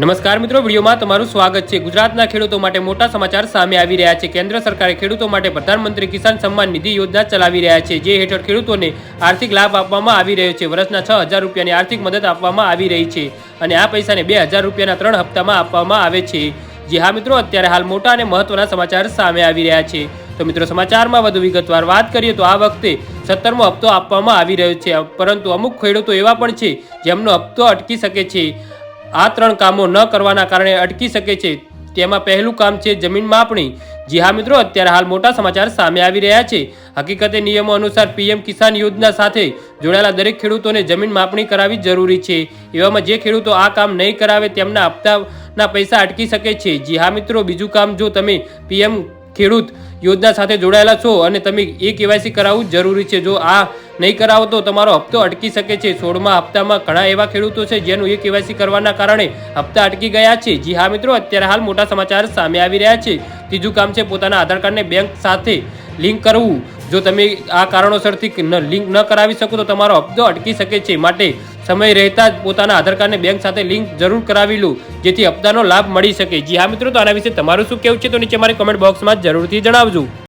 નમસ્કાર મિત્રો, વિડીયોમાં તમારું સ્વાગત છે. ગુજરાતના ખેડૂતો માટે મોટા સમાચાર સામે આવી રહ્યા છે. કેન્દ્ર સરકારે ખેડૂતો માટે પ્રધાનમંત્રી કિસાન સન્માન નિધિ યોજના ચલાવી રહ્યા છે, જે હેઠળ ખેડૂતોને આર્થિક લાભ આપવામાં આવી રહ્યો છે. વર્ષના છ હજાર રૂપિયાની આર્થિક મદદ આપવામાં આવી રહી છે અને આ પૈસાને બે હજાર રૂપિયાના ત્રણ હપ્તામાં આપવામાં આવે છે. જી હા મિત્રો, અત્યારે હાલ મોટા અને મહત્વના સમાચાર સામે આવી રહ્યા છે. તો મિત્રો, સમાચારમાં વધુ વિગતવાર વાત કરીએ તો આ વખતે સત્તરમો હપ્તો આપવામાં આવી રહ્યો છે. પરંતુ અમુક ખેડૂતો એવા પણ છે, જેમનો હપ્તો અટકી શકે છે. આ ત્રણ કામો ન કરવાના કારણે અટકી શકે છે. તેમાં પહેલું કામ છે જમીન માપણી. જી હા મિત્રો, અત્યારે હાલ મોટા સમાચાર સામે આવી રહ્યા છે. હકીકતે નિયમો અનુસાર પીએમ કિસાન યોજના સાથે જોડાયેલા દરેક ખેડૂતોને જમીન માપણી કરાવવી જરૂરી છે. એવામાં જે ખેડૂતો આ કામ નહીં કરાવે તેમના હપ્તાના પૈસા અટકી શકે છે. જી હા મિત્રો, બીજું કામ જો તમે પીએમ ખેડૂત યોજના સાથે જોડાયેલા છો અને તમે એ કેવાયસી કરાવવું જરૂરી છે, જો આ નહીં કરાવો તો તમારો હપ્તો અટકી શકે છે. સોળમા હપ્તામાં ઘણા એવા ખેડૂતો છે જેનું એ કેવાયસી કરવાના કારણે હપ્તા અટકી ગયા છે. જી હા મિત્રો, અત્યારે હાલ મોટા સમાચાર સામે આવી રહ્યા છે. ત્રીજું કામ છે પોતાના આધાર કાર્ડને બેંક સાથે લિંક કરવું. જો તમે આ કારણોસરથી લિંક ન કરાવી શકો તો તમારો હપ્તો અટકી શકે છે. માટે સમય રહેતા જ પોતાના આધાર કાર્ડને બેંક સાથે લિંક જરૂર કરાવી લો, જેથી હપ્તાનો લાભ મળી શકે. જી હા મિત્રો, તો આના વિશે તમારું શું કહેવું છે તો નીચે મારી કમેન્ટ બોક્સમાં જરૂરથી જણાવજો.